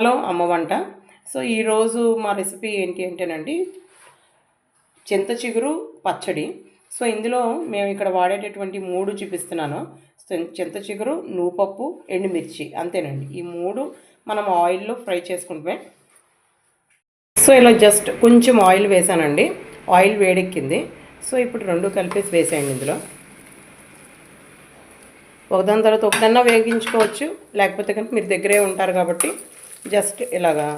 Hello అమ్మ వంట. So ఈరోజు మా రెసిపీ ఏంటి అంటేనండి చింత చిగురు పచ్చడి. సో ఇందులో మేము ఇక్కడ వాడేటటువంటి మూడు చూపిస్తున్నాను. సో చింత చిగురు నూపప్పు ఎండుమిర్చి అంతేనండి. ఈ మూడు మనం ఆయిల్లో ఫ్రై చేసుకుంటే. సో ఇలా జస్ట్ కొంచెం ఆయిల్ వేసానండి. ఆయిల్ వేడెక్కింది. సో ఇప్పుడు రెండు కలిపేసి వేసేయండి ఇందులో. ఒకదాని తర్వాత ఒకటన్నా వేగించుకోవచ్చు. లేకపోతే కనుక మీరు దగ్గరే ఉంటారు కాబట్టి జస్ట్ ఇలాగా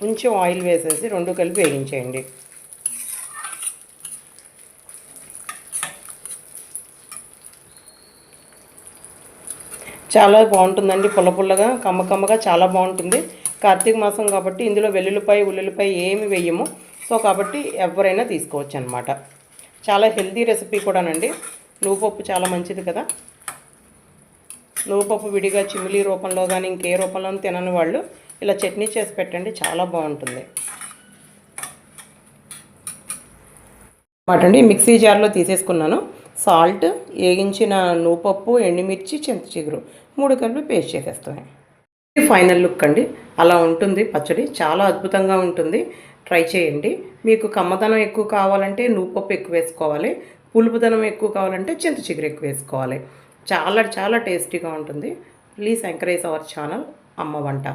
కొంచెం ఆయిల్ వేసేసి రెండు కలిపి వేయించేయండి చాలా బాగుంటుందండి పుల్ల పుల్లగా కమ్మ కమ్మగా చాలా బాగుంటుంది. కార్తీక మాసం కాబట్టి ఇందులో వెల్లుల్లిపాయ ఉల్లిపాయ ఏమి వేయము. సో కాబట్టి ఎవరైనా తీసుకోవచ్చు అనమాట చాలా హెల్తీ రెసిపీ కూడానండి. నువ్వుపప్పు చాలా మంచిది కదా. నువ్వుపప్పు విడిగా చిమిలీ రూపంలో కానీ ఇంకే రూపంలో తినని వాళ్ళు ఇలా చట్నీ చేసి పెట్టండి చాలా బాగుంటుంది. అండి మిక్సీ జార్లో తీసేసుకున్నాను. సాల్ట్ వేగించిన నూపప్పు ఎండుమిర్చి చింత చిగురు మూడు కలిపి పేస్ట్ చేసేస్తాను ఫైనల్ లుక్ అండి. అలా ఉంటుంది పచ్చడి చాలా అద్భుతంగా ఉంటుంది. ట్రై చేయండి. మీకు కమ్మదనం ఎక్కువ కావాలంటే నూపప్పు ఎక్కువ వేసుకోవాలి. పులుపుదనం ఎక్కువ కావాలంటే చింత చిగురు ఎక్కువ వేసుకోవాలి. చాలా చాలా టేస్టీగా ఉంటుంది. ప్లీజ్ ఎంకరేజ్ అవర్ ఛానల్ అమ్మ వంట.